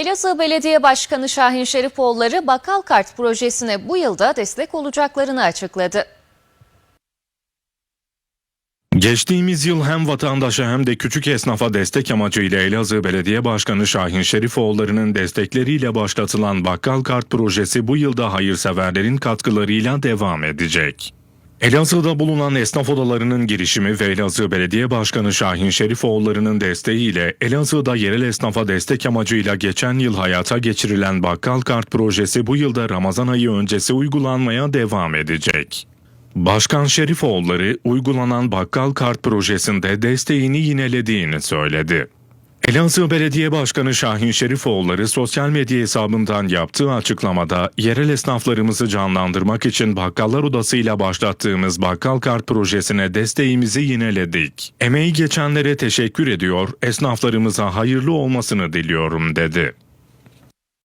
Elazığ Belediye Başkanı Şahin Şerifoğulları Bakkal Kart projesine bu yılda destek olacaklarını açıkladı. Geçtiğimiz yıl hem vatandaşa hem de küçük esnafa destek amacıyla Elazığ Belediye Başkanı Şahin Şerifoğulları'nın destekleriyle başlatılan Bakkal Kart projesi bu yılda hayırseverlerin katkılarıyla devam edecek. Elazığ'da bulunan esnaf odalarının girişimi ve Elazığ Belediye Başkanı Şahin Şerifoğulları'nın desteğiyle Elazığ'da yerel esnafa destek amacıyla geçen yıl hayata geçirilen Bakkal Kart projesi bu yılda Ramazan ayı öncesi uygulanmaya devam edecek. Başkan Şerifoğulları uygulanan bakkal kart projesinde desteğini yinelediğini söyledi. Elazığ Belediye Başkanı Şahin Şerifoğulları sosyal medya hesabından yaptığı açıklamada yerel esnaflarımızı canlandırmak için Bakkallar Odası'yla başlattığımız bakkal kart projesine desteğimizi yineledik. Emeği geçenlere teşekkür ediyor, esnaflarımıza hayırlı olmasını diliyorum dedi.